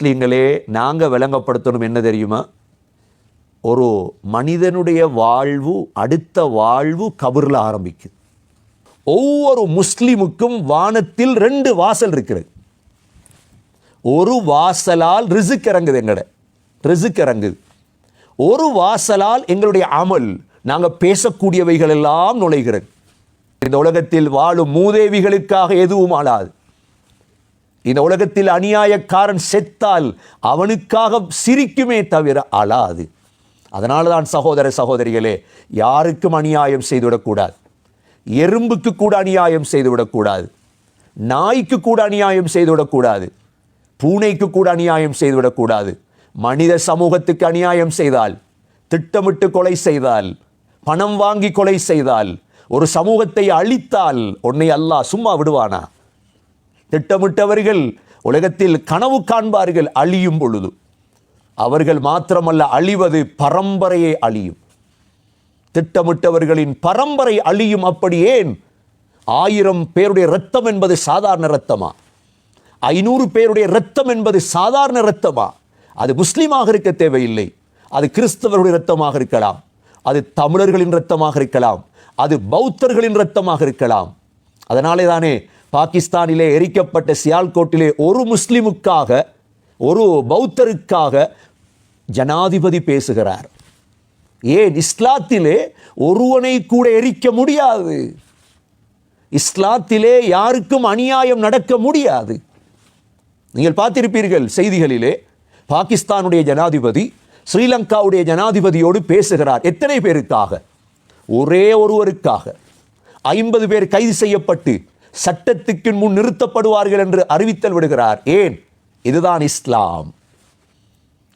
முஸ்லீம்களே நாங்கள் விளங்கப்படுத்தணும் என்ன தெரியுமா? ஒரு மனிதனுடைய வாழ்வு அடுத்த வாழ்வு கபரில் ஆரம்பிக்குது. ஒவ்வொரு முஸ்லீமுக்கும் வானத்தில் ரெண்டு வாசல் இருக்கிறது ஒரு வாசலால் ரிசுக் இறங்குது எங்கட. ரிசுக் இறங்குது. ஒரு வாசலால் எங்களுடைய அமல் நாங்கள் பேசக்கூடியவைகள் எல்லாம் நுழைகிறது. இந்த உலகத்தில் வாழும் மூதேவிகளுக்காக எதுவும் ஆளாது. இந்த உலகத்தில் அநியாயக்காரன் செத்தால் அவனுக்காக சிரிக்குமே தவிர அழாது. அதனால தான் சகோதர சகோதரிகளே யாருக்கும் அநியாயம் செய்துவிடக்கூடாது. எறும்புக்கு கூட அநியாயம் செய்துவிடக்கூடாது. நாய்க்கு கூட அநியாயம் செய்துவிடக்கூடாது. பூனைக்கு கூட அநியாயம் செய்துவிடக்கூடாது. மனித சமூகத்துக்கு அநியாயம் செய்தால் திட்டமிட்டு கொலை செய்தால் பணம் வாங்கி கொலை செய்தால் ஒரு சமூகத்தை அழித்தால் உன்னை அல்லாஹ் சும்மா விடுவானா? திட்டமிட்டவர்கள் உலகத்தில் கனவு காண்பார்கள் அழியும் பொழுது. அவர்கள் மாத்திரமல்ல அழிவது பரம்பரையே அழியும். திட்டமிட்டவர்களின் பரம்பரை அழியும் அப்படி ஏன்? ஆயிரம் பேருடைய ரத்தம் என்பது சாதாரண ரத்தமா ஐநூறு பேருடைய ரத்தம் என்பது சாதாரண ரத்தமா அது முஸ்லீமாக இருக்க தேவையில்லை. அது கிறிஸ்தவருடைய ரத்தமாக இருக்கலாம். அது தமிழர்களின் ரத்தமாக இருக்கலாம். அது பௌத்தர்களின் ரத்தமாக இருக்கலாம். அதனாலே தானே பாகிஸ்தானிலே எரிக்கப்பட்ட சியால்கோட்டிலே ஒரு முஸ்லிமுக்காக ஒரு பௌத்தருக்காக ஜனாதிபதி பேசுகிறார். ஏன்? இஸ்லாத்திலே ஒருவனை கூட எரிக்க முடியாது. இஸ்லாத்திலே யாருக்கும் அநியாயம் நடக்க முடியாது. நீங்கள் பார்த்திருப்பீர்கள் செய்திகளிலே பாகிஸ்தானுடைய ஜனாதிபதி ஸ்ரீலங்காவுடைய ஜனாதிபதியோடு பேசுகிறார். எத்தனை பேருக்காக? ஒரே ஒருவருக்காக. ஐம்பது பேர் கைது செய்யப்பட்டு சட்டத்துக்கு முன் நிறுத்தப்படுவார்கள் என்று அறிவித்தல் விடுகிறார். ஏன்? இதுதான் இஸ்லாம்.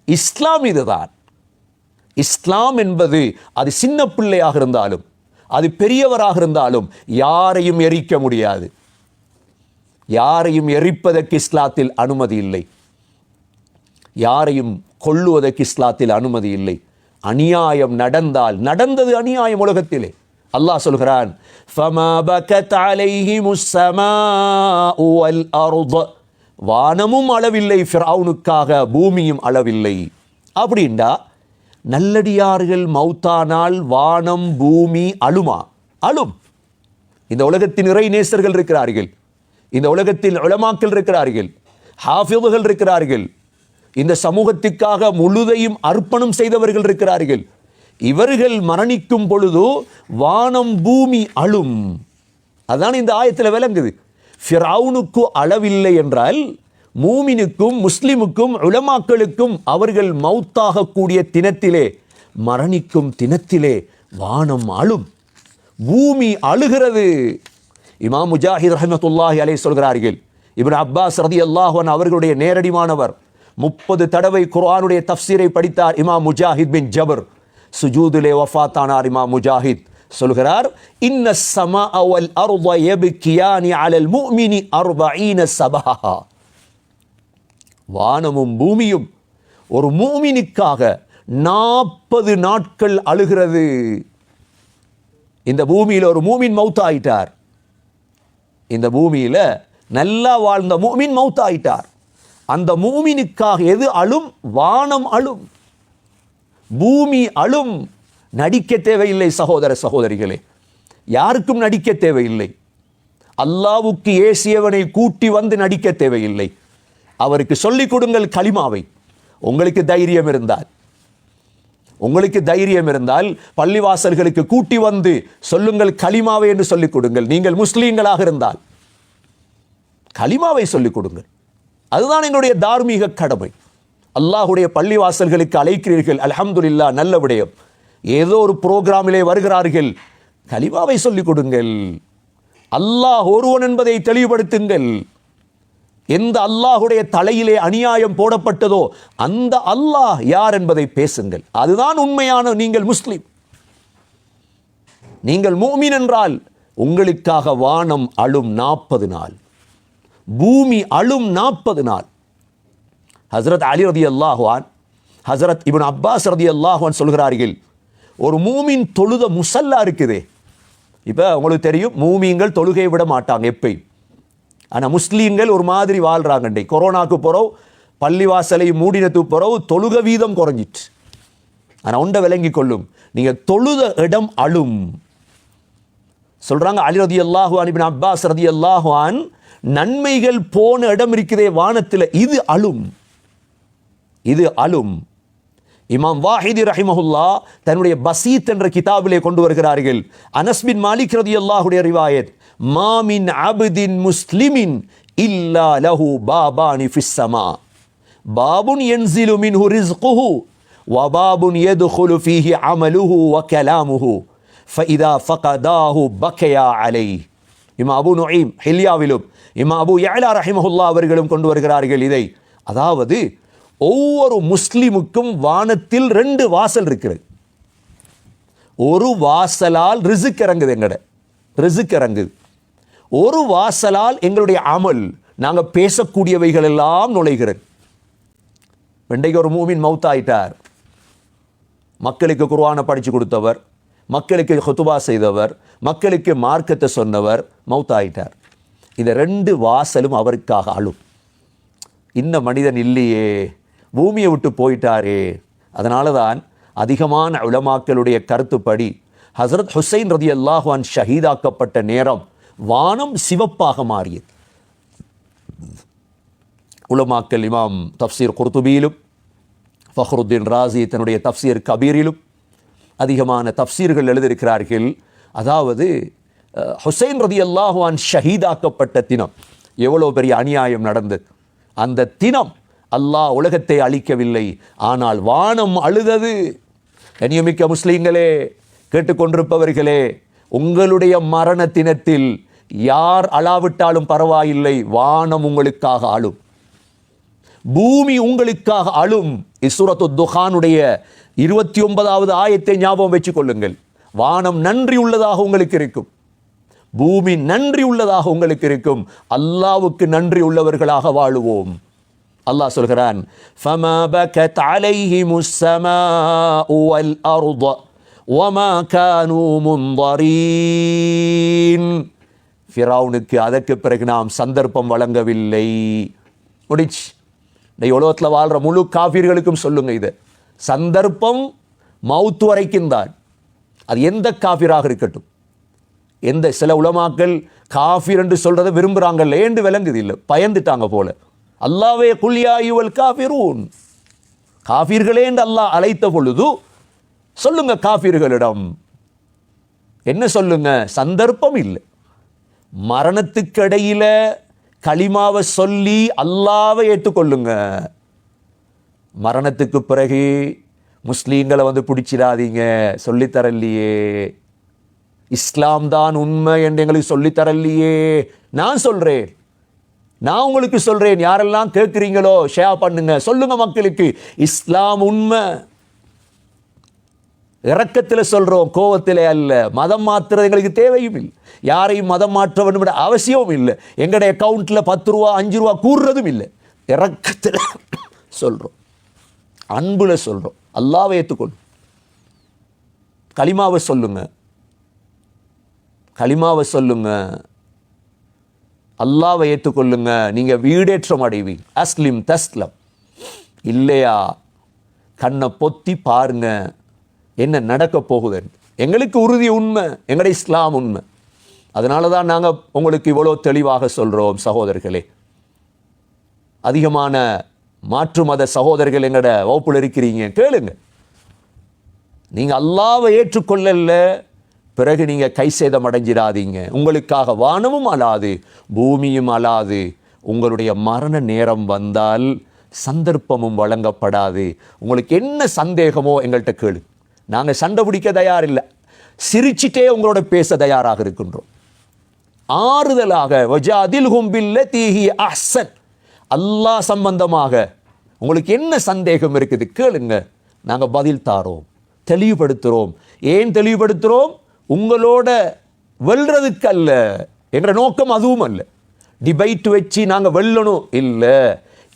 இஸ்லாம் இதுதான். இஸ்லாம் என்பது அது சின்ன பிள்ளையாக இருந்தாலும் அது பெரியவராக இருந்தாலும் யாரையும் எரிக்க முடியாது. யாரையும் எரிப்பதற்கு இஸ்லாத்தில் அனுமதி இல்லை. யாரையும் கொள்ளுவதற்கு இஸ்லாத்தில் அனுமதி இல்லை. அநியாயம் நடந்தால் நடந்தது அநியாயம் உலகத்திலே. அல்லாஹ் சொல்கிறான் வானமும் அளவில்லை ஃபிரவுனுக்காக பூமியும் அளவில்லை. அப்படின்டா நல்லடியார்கள் மௌத்தானால் வானம் பூமி அழுமா? அழும். இந்த உலகத்தின் இறை நேசர்கள் இருக்கிறார்கள். இந்த உலகத்தில் உளமாக்கள் இருக்கிறார்கள். ஹாஃபிதுகள் இருக்கிறார்கள். இந்த சமூகத்திற்காக முழுதையும் அர்ப்பணம் செய்தவர்கள் இருக்கிறார்கள். இவர்கள் மரணிக்கும் பொழுதோ வானம் பூமி அழும். அதான் இந்த ஆயத்தில் விளங்குது. ஃபிரவுனுக்கு அளவில்லை என்றால் மூமினுக்கும் முஸ்லிமுக்கும் உலமாக்களுக்கும் அவர்கள் மௌத்தாகக்கூடிய தினத்திலே மரணிக்கும் தினத்திலே வானம் அழும். பூமி அழுகிறது. இமாம் முஜாஹித் ரஹமத்துல்லாஹி அலை சொல்கிறார்கள் இப்னு அப்பாஸ் ரதி அல்லாஹன் அவர்களுடைய நேரடிமானவர் முப்பது தடவை குர்ஆனுடைய தஃப்சீரை படித்தார் இமாம் முஜாஹித் பின் ஜபர். சுஜூதிலே வஃத்தானார் இமா முஜாஹித் சொல்கிறார் இன்ன சமா அவல் அருத எபிக்கியானி அலல் முஃமினி அர்பஈன சபஹா வானமும் பூமியும் ஒரு மூமினுக்காக நாற்பது நாட்கள் அழுகிறது இந்த பூமியில் ஒரு மூமின் மௌத்தாயிட்டார் இந்த பூமியில் நல்லா வாழ்ந்த மூமின் மௌத்தாயிட்டார் அந்த மூமினுக்காக எது அழும் வானம் அழும் பூமி அழும் நடிக்க தேவையில்லை சகோதர சகோதரிகளே. யாருக்கும் நடிக்க தேவையில்லை. அல்லாவுக்கு ஏசியவனை கூட்டி வந்து நடிக்க தேவையில்லை. அவருக்கு சொல்லிக் கொடுங்கள் களிமாவை. உங்களுக்கு தைரியம் இருந்தால். உங்களுக்கு தைரியம் இருந்தால் பள்ளிவாசல்களுக்கு கூட்டி வந்து சொல்லுங்கள் களிமாவை என்று சொல்லிக் கொடுங்கள். நீங்கள் முஸ்லீம்களாக இருந்தால். களிமாவை சொல்லிக் கொடுங்கள். அதுதான் எங்களுடைய தார்மீக கடமை. அல்லாஹுடைய பள்ளிவாசல்களுக்கு அழைக்கிறீர்கள். அல்ஹம்துலில்லா நல்ல விடயம். ஏதோ ஒரு புரோகிராமிலே வருகிறார்கள். கலிமாவை சொல்லிக் கொடுங்கள். அல்லாஹ் ஒருவன் என்பதை தெளிவுபடுத்துங்கள். எந்த அல்லாஹுடைய தலையிலே அநியாயம் போடப்பட்டதோ அந்த அல்லாஹ் யார் என்பதை பேசுங்கள். அதுதான் உண்மையான நீங்கள் முஸ்லீம். நீங்கள் மூமின் என்றால் உங்களுக்காக வானம் அழும் நாற்பது நாள். பூமி அழும் நாற்பது நாள். ஹசரத் அலி ரதி அல்லாஹ்வான் ஹசரத் இப்னு அப்பாஸ் ரதி அல்லாஹ்வான் சொல்கிறார்கள் ஒரு மூமின் தொழுத முசல்லா இருக்குது. இப்போ உங்களுக்கு தெரியும் மூமிங்கள் தொழுகை விட மாட்டாங்க எப்பயும். ஆனால் முஸ்லீம்கள் ஒரு மாதிரி வாழ்றாங்க இன்றைக்கு. கொரோனாக்கு போகிறோம் பள்ளிவாசலை மூடினத்து பிறகு தொழுக வீதம் குறைஞ்சிட்டு ஆனால் உண்டை விளங்கி கொள்ளும் நீங்கள் தொழுத இடம் அழும். சொல்கிறாங்க அலி ரதி அல்லாஹு அனிபின் அப்பாஸ் ரதி அல்லாஹுவான் நன்மைகள் போன இடம் இருக்குதே வானத்தில் இது அழும். இது அலும். இமாம் வாஹிதி ரஹிமஹுல்லா தன்னுடைய பசீத் என்ற கிதாபிலே கொண்டு வருகிறார்கள். அனஸ்பின் மாலிக் ரதி அல்லாஹுடைய ரிவாயத் மாமின் அபுதின் முஸ்லிமின் இல்லா லஹு பாபானி ஃபிஸ்ஸமா பாபுன் யன்சிலு மின்ஹு ரிஸ்குஹு வபாபுன் யதுகுலு ஃபீஹி அமலுஹு வ கலாமுஹு ஃபஇதா ஃபகதாஹு பக்கயா அலை. இமா அபு நுஈம் ஹில்யாவிலும் இமா அபு யாலா ரஹிமஹுல்லா அவர்களும் கொண்டு வருகிறார்கள் இதை. அதாவது ஒவ்வொரு முஸ்லிமுக்கும் வானத்தில் ரெண்டு வாசல் இருக்கிறது ஒரு வாசலால் ரிசுக் இறங்குது எங்கட. ரிசுக் இறங்குது. ஒரு வாசலால் எங்களுடைய அமல் நாங்கள் பேசக்கூடியவைகள் எல்லாம் நுழைகிறது. வெண்டைக்கு ஒரு மூமின் மௌத்தாயிட்டார். மக்களுக்கு குர்ஆனை படித்து கொடுத்தவர் மக்களுக்கு ஹொத்துபா செய்தவர் மக்களுக்கு மார்க்கத்தை சொன்னவர் மௌத்தாயிட்டார். இந்த ரெண்டு வாசலும் அவருக்காக அழும். இந்த மனிதன் இல்லையே. பூமியை விட்டு போயிட்டாரே. அதனால தான் அதிகமான உலமாக்களுடைய கருத்துப்படி ஹசரத் ஹுசைன் ரதி அல்லாஹான் ஷஹீதாக்கப்பட்ட நேரம் வானம் சிவப்பாக மாறியது. உலமாக்கல் இமாம் தப்சீர் குர்துபியிலும் ஃபஹ்ருத்தீன் ராசி தன்னுடைய தப்சீர் கபீரிலும் அதிகமான தப்சீர்கள் எழுதியிருக்கிறார்கள். அதாவது ஹுசைன் ரதி அல்லாஹான் ஷஹீதாக்கப்பட்ட தினம் எவ்வளோ பெரிய அநியாயம் நடந்தது. அந்த தினம் அல்லாஹ் உலகத்தை அழிக்கவில்லை. ஆனால் வானம் அழுதது. கனியமிக்க முஸ்லீம்களே கேட்டுக்கொண்டிருப்பவர்களே உங்களுடைய மரண தினத்தில் யார் அழாவிட்டாலும் பரவாயில்லை வானம் உங்களுக்காக அழும். பூமி உங்களுக்காக அழும். இசுரத்து துஹானுடைய இருபத்தி ஒன்பதாவது ஆயத்தை ஞாபகம் வச்சுக் கொள்ளுங்கள். வானம் நன்றி உள்ளதாக உங்களுக்கு இருக்கும். பூமி நன்றி உள்ளதாக உங்களுக்கு இருக்கும். அல்லாவுக்கு நன்றி உள்ளவர்களாக வாழுவோம். அல்லாஹ் சொல்கிறான் ஃபமா பகத் அலைஹி முஸ்ஸமா உவல் அருத ஒமா கானு முந்தரீன் அதற்கு பிறகு நாம் சந்தர்ப்பம் வழங்கவில்லை. முடிச்சு இந்த உலகத்தில் வாழ்கிற முழு காஃபிர்களுக்கும் சொல்லுங்க இது. சந்தர்ப்பம் மவுத்து வரைக்கும் தான். அது எந்த காஃபிராக இருக்கட்டும். எந்த சில உலமாக்கள் காஃபிர் என்று சொல்கிறத விரும்புகிறாங்கல்ல ஏண்டு விளங்குது இல்லை? பயந்துட்டாங்க போல. அல்லாவே குல்யாயுவல் காஃபிரூன். காஃபிர்களே என்று அல்லாஹ் அழைத்த பொழுது சொல்லுங்க காஃபிர்களிடம். என்ன சொல்லுங்க? சந்தர்ப்பம் இல்லை. மரணத்துக்கிடையில் களிமாவை சொல்லி அல்லாவை ஏற்றுக்கொள்ளுங்க. மரணத்துக்கு பிறகு முஸ்லீம்களை வந்து பிடிச்சிடாதீங்க சொல்லித்தரலையே இஸ்லாம் தான் உண்மை என்று எங்களுக்கு சொல்லித்தரலையே நான் சொல்கிறேன் நான் உங்களுக்கு சொல்கிறேன் யாரெல்லாம் கேட்குறீங்களோ ஷேர் பண்ணுங்க. சொல்லுங்க மக்களுக்கு இஸ்லாம் உண்மை. இறக்கத்தில் சொல்கிறோம் கோவத்தில் அல்ல. மதம் மாற்றுறது எங்களுக்கு தேவையும் இல்லை. யாரையும் மதம் மாற்ற வேண்டும் அவசியமும் இல்லை. எங்களுடைய அக்கௌண்ட்டில் பத்து ரூபா அஞ்சு ரூபா கூறுறதும் இல்லை. இறக்கத்தில் சொல்கிறோம் அன்பில் சொல்கிறோம் அல்லாவை ஏற்றுக்கொள்ளும் களிமாவை சொல்லுங்க. களிமாவை சொல்லுங்கள் அல்லாவை ஏற்றுக்கொள்ளுங்க. நீங்கள் வீடேற்றம் அடைவீங்க. அஸ்லிம் தஸ்லம். இல்லையா? கண்ணை பொத்தி பாருங்க. என்ன நடக்க போகுதுன்னு. எங்களுக்கு உறுதி உண்மை. எங்கட இஸ்லாம் உண்மை. அதனால தான் நாங்கள் உங்களுக்கு இவ்வளோ தெளிவாக சொல்கிறோம் சகோதரர்களே. அதிகமான மாற்று மத சகோதரர்கள் எங்கட வகுப்பில் இருக்கிறீங்க. கேளுங்க. நீங்கள் அல்லாவை ஏற்றுக்கொள்ளல பிறகு நீங்கள் கை சேதம் அடைஞ்சிடாதீங்க. உங்களுக்காக வானமும் அலாது பூமியும் அலாது. உங்களுடைய மரண நேரம் வந்தால் சந்தர்ப்பமும் வழங்கப்படாது. உங்களுக்கு என்ன சந்தேகமோ எங்கள்கிட்ட கேளு. நாங்கள் சண்டை பிடிக்க தயார் இல்லை சிரிச்சிட்டே உங்களோட பேச தயாராக இருக்கின்றோம். ஆறுதலாக வஜாதில் ஹும்பில்ல தீஹி அஹ்சன். அல்லாஹ் சம்பந்தமாக உங்களுக்கு என்ன சந்தேகம் இருக்குது கேளுங்க. நாங்கள் பதில் தாரோம். தெளிவுபடுத்துகிறோம் ஏன் தெளிவுபடுத்துகிறோம் உங்களோட வெல்றதுக்கு அல்ல என்ற நோக்கம் அதுவும் அல்ல. டிபைட் வச்சு நாங்கள் வெல்லணும் இல்லை.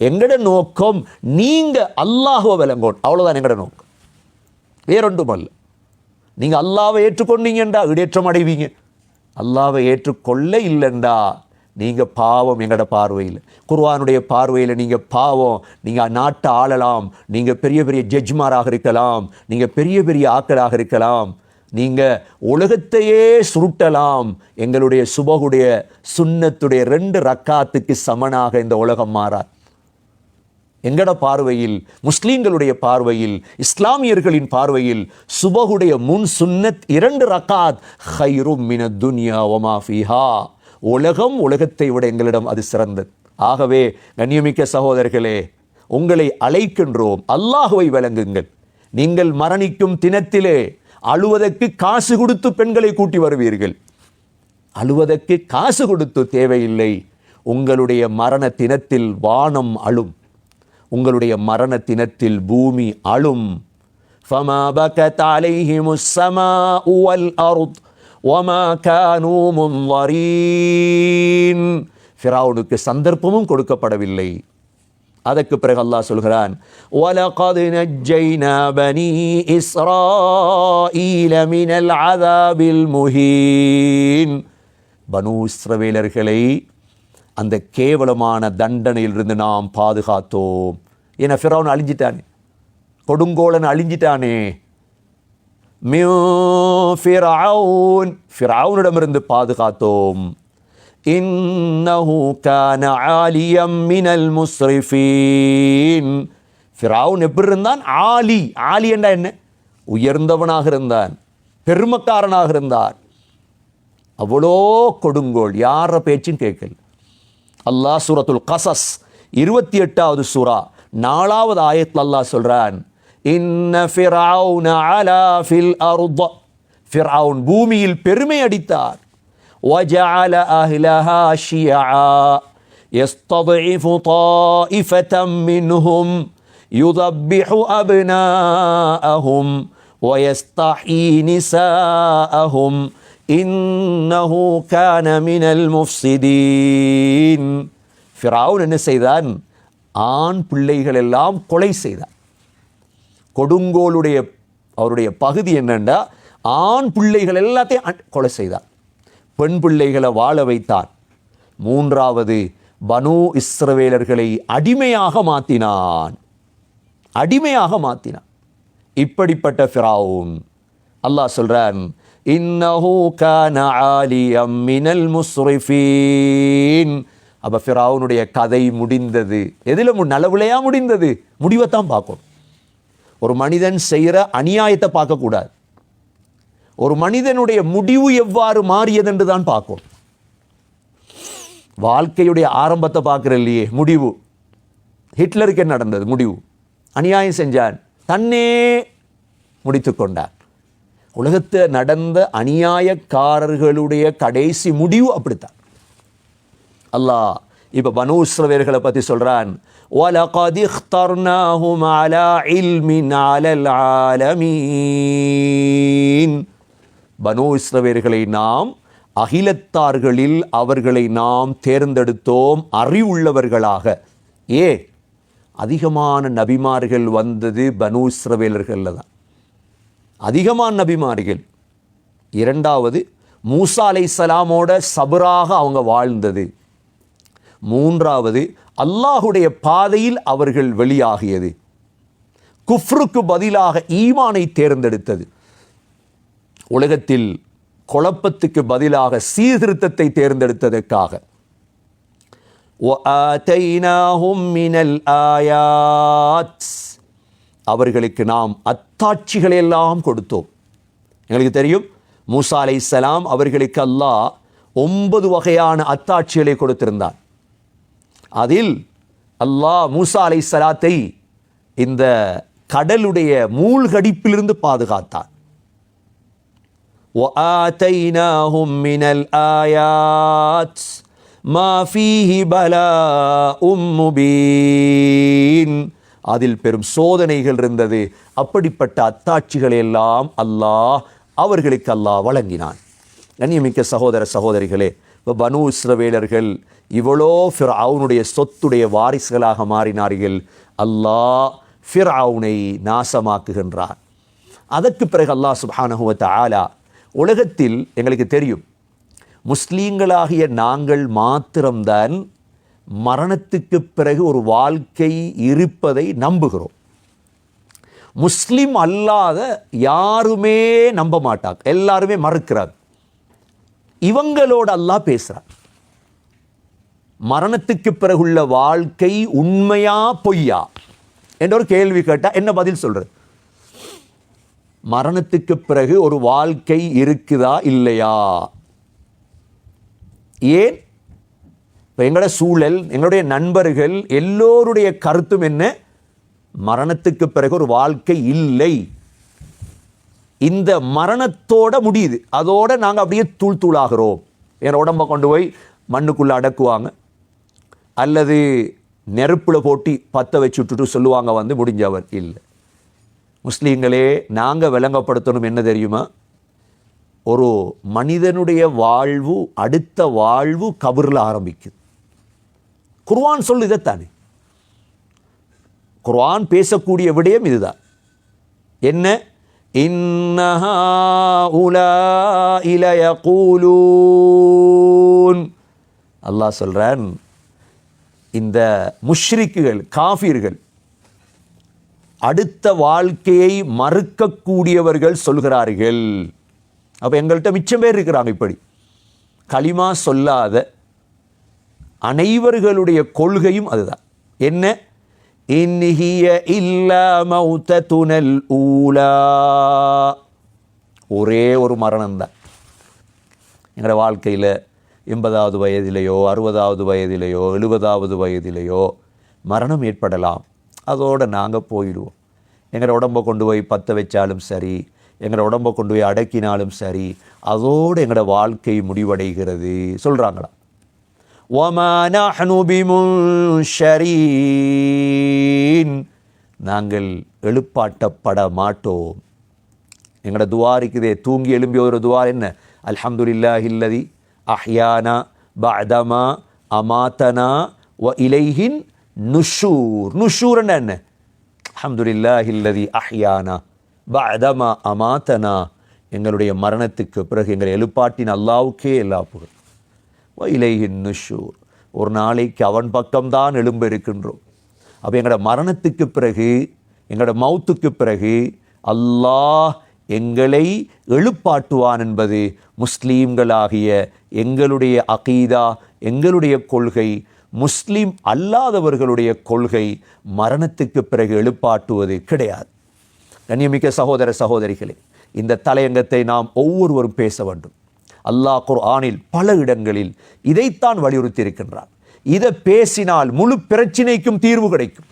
எங்களோட நோக்கம் நீங்கள் அல்லாஹுவ விளங்கணும். அவ்வளோதான் எங்களோட நோக்கம். வேறொன்றும் அல்ல. நீங்கள் அல்லாவை ஏற்றுக்கொண்டீங்கண்டா இடேற்றம் அடைவீங்க. அல்லாவை ஏற்றுக்கொள்ள இல்லைண்டா நீங்கள் பாவம் எங்களோட பார்வையில். குர்வானுடைய பார்வையில் நீங்கள் பாவம் நீங்கள் நாட்டை ஆளலாம் நீங்கள் பெரிய பெரிய ஜட்ஜ்மாராக இருக்கலாம் நீங்கள் பெரிய பெரிய ஆக்களாக இருக்கலாம். நீங்கள் உலகத்தையே சுருட்டலாம். எங்களுடைய சுபகுடைய சுன்னத்துடைய ரெண்டு ரக்காத்துக்கு சமனாக இந்த உலகம் மாறாது எங்கட பார்வையில் முஸ்லீம்களுடைய பார்வையில் இஸ்லாமியர்களின் பார்வையில் சுபகுடைய முன் சுன்னத் இரண்டு ரக்காத் ஹைரும் மின துன்யா ஒமாஃபிஹா உலகம் உலகத்தை விட எங்களிடம் அது சிறந்தது. ஆகவே கண்ணியமிக்க சகோதரர்களே உங்களை அழைக்கின்றோம். அல்லாஹுவை விளங்குங்கள் நீங்கள் மரணிக்கும் தினத்திலே அழுவதற்கு காசு கொடுத்து பெண்களை கூட்டி வருவீர்கள் அழுவதற்கு காசு கொடுத்து தேவையில்லை உங்களுடைய மரண தினத்தில் வானம் அழும் உங்களுடைய மரண தினத்தில் பூமி அழும் فما بكت عليهم السماء والأرض وما كانوا منظرين ஃபிரௌனுக்கு சந்தர்ப்பமும் கொடுக்கப்படவில்லை அதற்கு பிறகு அல்லாஹ் சொல்கிறான் وَلَقَدْ نَجَّيْنَا بَنِي إِسْرَائِيلَ مِنَ الْعَذَابِ الْمُهِينِ பனு இஸ்ரவேலர்களை அந்த கேவலமான தண்டனையிலிருந்து நாம் பாதுகாத்தோம் என ஃபிரௌன் அழிஞ்சிட்டானே கொடுங்கோலன் அழிஞ்சிட்டானே மின் ஃபிரௌன் ஃபிரௌனிடமிருந்து பாதுகாத்தோம் இன்னஹு கான ஆலியம் மினல் முஸ்ரிஃபீன் ஃபிராவுன் எப்படி இருந்தான் ஆலி ஆலி என்றா என்ன உயர்ந்தவனாக இருந்தான் பெருமக்காரனாக இருந்தான் அவ்வளோ கொடுங்கோல் யார பேச்சும் கேட்கல அல்லாஹ் சூரத்துல் கசஸ் இருபத்தி எட்டாவது சூரா நாலாவது ஆயத்தில் அல்லாஹ் சொல்கிறான் இன்ன ஃபிராவுன் அலா ஃபில் அர்த பூமியில் பெருமை அடித்தார் وجعل أهلها شيعا يستضعف طائفة منهم يذبح أبناءهم ويستحيي نساءهم إنه كان من المفسدين ஃபிரௌன் என்ன செய்தான் ஆண் பிள்ளைகள் எல்லாம் கொலை செய்தான் கொடுங்கோலுடைய அவருடைய பகுதி என்னென்னா ஆண் பிள்ளைகள் எல்லாத்தையும் அ- கொலை செய்தான் பெண் பிள்ளைகளை வாழ வைத்தான் மூன்றாவது பனு இஸ்ரவேலர்களை அடிமையாக மாற்றினான் அடிமையாக மாற்றினான் இப்படிப்பட்ட ஃபிராவும் அல்லாஹ் சொல்றான் இன்னஹு கான ஆலியம் மினல் முஸ்ரிஃபீன். அப்ப ஃபிராவுனுடைய கதை முடிந்தது. எதில் மு முடிந்தது? முடிவைத்தான் பார்க்கணும். ஒரு மனிதன் செய்கிற அநியாயத்தை பார்க்கக்கூடாது. ஒரு மனிதனுடைய முடிவு எவ்வாறு மாறியது என்று தான் பார்க்கணும் வாழ்க்கையுடைய ஆரம்பத்தை பார்க்குற இல்லையே முடிவு ஹிட்லருக்கு என்ன நடந்தது முடிவு அநியாயம் செஞ்சான் தன்னே முடித்து கொண்டான் உலகத்தில் நடந்த அநியாயக்காரர்களுடைய கடைசி முடிவு அப்படித்தான் அல்லாஹ் இப்ப பனு இஸ்ரவேல்களை பத்தி சொல்றான் وَلَقَدِ اخْتَرْنَاهُمْ عَلَى عِلْمٍ عَلَى الْعَالَمِينَ பனோ இஸ்ரவேர்களை நாம் அகிலத்தார்களில் அவர்களை நாம் தேர்ந்தெடுத்தோம் அறிவுள்ளவர்களாக. ஏ அதிகமான நபிமார்கள் வந்தது பனு இஸ்ரவேலர்களில் தான். அதிகமான நபிமார்கள். இரண்டாவது மூசா சலாமோட சபராக அவங்க வாழ்ந்தது. மூன்றாவது அல்லாஹுடைய பாதையில் அவர்கள் வெளியாகியது. குஃப்ருக்கு பதிலாக ஈமானை தேர்ந்தெடுத்தது. உலகத்தில் குழப்பத்துக்கு பதிலாக சீர்திருத்தத்தை தேர்ந்தெடுத்ததற்காக. அவர்களுக்கு நாம் அத்தாட்சிகளை எல்லாம் கொடுத்தோம். எங்களுக்கு தெரியும் மூசா அலை சலாம் அவர்களுக்கு அல்லாஹ் ஒன்பது வகையான அத்தாட்சிகளை கொடுத்திருந்தார் அதில் அல்லாஹ் மூசா அலை சலாத்தை இந்த கடலுடைய மூழ்கடிப்பிலிருந்து பாதுகாத்தான். وآتيناهم من الآيات ما فيه بلاء مبين அதில் பெரும் சோதனைகள் இருந்தது அப்படிப்பட்ட அத்தாட்சிகளை எல்லாம் அல்லாஹ் அவர்களுக்கு அல்லாஹ் வழங்கினான் கண்ணியமிக்க சகோதர சகோதரிகளே இப்போ பனு இஸ்ரவேலர்கள் இவ்வளோ ஃபிர் அவனுடைய சொத்துடைய வாரிசுகளாக மாறினார்கள் அல்லாஹ் ஃபிர் அவனை நாசமாக்குகின்றான் அதற்கு பிறகு அல்லாஹ் சுப்ஹானஹு வ தஆலா உலகத்தில் எங்களுக்கு தெரியும் முஸ்லீம்களாகிய நாங்கள் மாத்திரம்தான் மரணத்துக்கு பிறகு ஒரு வாழ்க்கை இருப்பதை நம்புகிறோம். முஸ்லீம் அல்லாத யாருமே நம்ப மாட்டாங்க எல்லாருமே மறுக்கிறாங்க. இவங்களோட அல்லாஹ் பேசுகிறார் மரணத்துக்கு பிறகுள்ள வாழ்க்கை உண்மையா பொய்யா? என்ற ஒரு கேள்வி கேட்டால் என்ன பதில் சொல்கிறது மரணத்துக்கு பிறகு ஒரு வாழ்க்கை இருக்குதா இல்லையா? ஏன்? இப்போ எங்களோட சூழல் எங்களுடைய நண்பர்கள் எல்லோருடைய கருத்தும் என்ன? மரணத்துக்கு பிறகு ஒரு வாழ்க்கை இல்லை. இந்த மரணத்தோட முடியுது. அதோட நாங்கள் அப்படியே தூள் தூளாகிறோம். என் உடம்பை கொண்டு போய் மண்ணுக்குள்ளே அடக்குவாங்க. அல்லது நெருப்பில் போட்டி பற்ற வச்சு விட்டுட்டு சொல்லுவாங்க வந்து முடிஞ்சவர் இல்லை. முஸ்லீம்களே நாங்கள் விளங்கப்படுத்தணும் என்ன தெரியுமா? ஒரு மனிதனுடைய வாழ்வு அடுத்த வாழ்வு கபரில் ஆரம்பிக்குது. குர்வான் சொல்லு இதைத்தானே. குர்வான் பேசக்கூடிய விடயம் இதுதான். என்ன? இன்னஹா இலயகூலூன் அல்லாஹ் சொல்கிறான் இந்த முஷ்ரிக்குகள் காஃபிர்கள் அடுத்த வாழ்க்கையை மறுக்கக்கூடியவர்கள் சொல்கிறார்கள். அப்போ எங்கள்கிட்ட மிச்சம் பேர் இருக்கிறாங்க இப்படி. களிமா சொல்லாத அனைவர்களுடைய கொள்கையும் அதுதான். என்ன? இன்னிஹிய இல்லா துணல் ஊலா. ஒரே ஒரு மரணம்தான். எங்களோட வாழ்க்கையில் எண்பதாவது வயதிலேயோ அறுபதாவது வயதிலேயோ எழுபதாவது வயதிலேயோ மரணம் ஏற்படலாம். அதோடு நாங்கள் போயிடுவோம். எங்களை உடம்பை கொண்டு போய் பற்ற வச்சாலும் சரி எங்களை உடம்பை கொண்டு போய் அடக்கினாலும் சரி அதோடு எங்களோட வாழ்க்கை முடிவடைகிறது சொல்கிறாங்களா நாங்கள் எழுப்பாட்டப்பட மாட்டோம். எங்களோட துவாரிக்குதே தூங்கி எழும்பிய ஒரு துவார் என்ன? அல்ஹம்துல்லா இல்லதி அஹ்யானா பதமா அமாத்தனா ஒ இலைஹின் நுஷூர். நுஷூர் என்ன அல்ஹம்துலில்லாஹில்லதி அஹ்யானா பதமா அமாத்தனா. எங்களுடைய மரணத்துக்கு பிறகு எங்களை எழுப்பாட்டின் அல்லாவுக்கே எல்லா புகழ். இலையின் நுஷூர். ஒரு நாளைக்கு அவன் பக்கம்தான் எழும்ப இருக்கின்றோம். அப்போ எங்களோட மரணத்துக்கு பிறகு எங்களோட மௌத்துக்கு பிறகு அல்லாஹ் எங்களை எழுப்பாட்டுவான் என்பது முஸ்லீம்களாகிய எங்களுடைய அகீதா எங்களுடைய கொள்கை. முஸ்லீம் அல்லாதவர்களுடைய கொள்கை மரணத்துக்கு பிறகு எழுப்பாட்டுவது கிடையாது. கண்ணியமிக்க சகோதர சகோதரிகளே இந்த தலையங்கத்தை நாம் ஒவ்வொருவரும் பேச வேண்டும். அல்லாஹ் குர்ஆனில் பல இடங்களில் இதைத்தான் வலியுறுத்தி இருக்கின்றான் இதை பேசினால் முழு பிரச்சினைக்கும் தீர்வு கிடைக்கும்.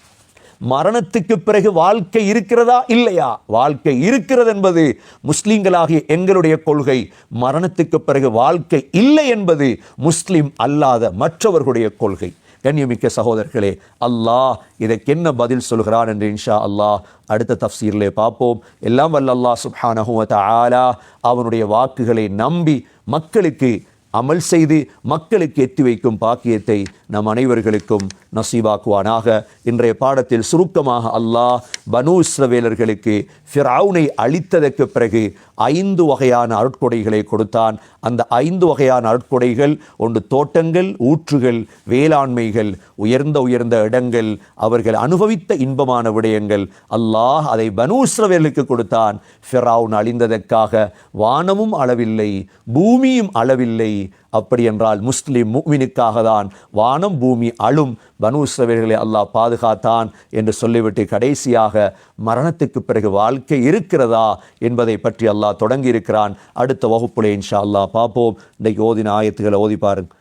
மரணத்துக்கு பிறகு வாழ்க்கை இருக்கிறதா? இல்லையா? வாழ்க்கை இருக்கிறது என்பது முஸ்லீம்களாகிய எங்களுடைய கொள்கை. மரணத்துக்கு பிறகு வாழ்க்கை இல்லை என்பது முஸ்லீம் அல்லாத மற்றவர்களுடைய கொள்கை. கண்ணியமிக்க சகோதரர்களே அல்லாஹ் இதற்கு என்ன பதில் சொல்கிறான் என்று இன்ஷா அல்லாஹ் அடுத்த தஃசீரிலே பார்ப்போம். எல்லாம் வல்ல அல்லா சுப்ஹானஹு ஆலா அவனுடைய வாக்குகளை நம்பி மக்களுக்கு அமல் செய்து மக்களுக்கு எத்தி வைக்கும் பாக்கியத்தை நம் அனைவர்களுக்கும் நசீவாக்குவானாக. இன்றைய பாடத்தில் சுருக்கமாக அல்லாஹ் பனு இஸ்ரவேலர்களுக்கு ஃபிரவுனை அழித்ததற்கு பிறகு ஐந்து வகையான அருட்கொடைகளை கொடுத்தான். அந்த ஐந்து வகையான அருட்கொடைகள் ஒன்று தோட்டங்கள் ஊற்றுகள் வேளாண்மைகள் உயர்ந்த உயர்ந்த இடங்கள் அவர்கள் அனுபவித்த இன்பமான விடயங்கள். அல்லாஹ் அதை பனூஸ்ரவேலுக்கு கொடுத்தான். ஃபிரௌன் அழிந்ததற்காக வானமும் அளவில்லை பூமியும் அளவில்லை அப்படி என்றால் முஸ்லிம் முக்மினுக்காக தான் வானம் பூமி அழும் பனு இஸ்ரவேல்களை அல்லாஹ் பாதுகாத்தான் என்று சொல்லிவிட்டு கடைசியாக மரணத்துக்கு பிறகு வாழ்க்கை இருக்கிறதா என்பதை பற்றி அல்லாஹ் தொடங்கி இருக்கிறான் அடுத்த வகுப்புலே இன்ஷா அல்லாஹ் பார்ப்போம் இன்றைக்கு ஓதின ஆயத்துக்களை ஓதி பாருங்க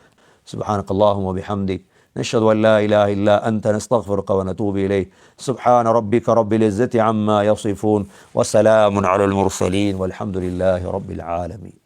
சுபஹானக் அல்லாஹும் وبحمدك نشهد أن لا إله إلا أنت نستغفرك ونتوب إليك سبحان ربك رب العزة عما يصفون وسلام على المرسلين والحمد لله رب العالمين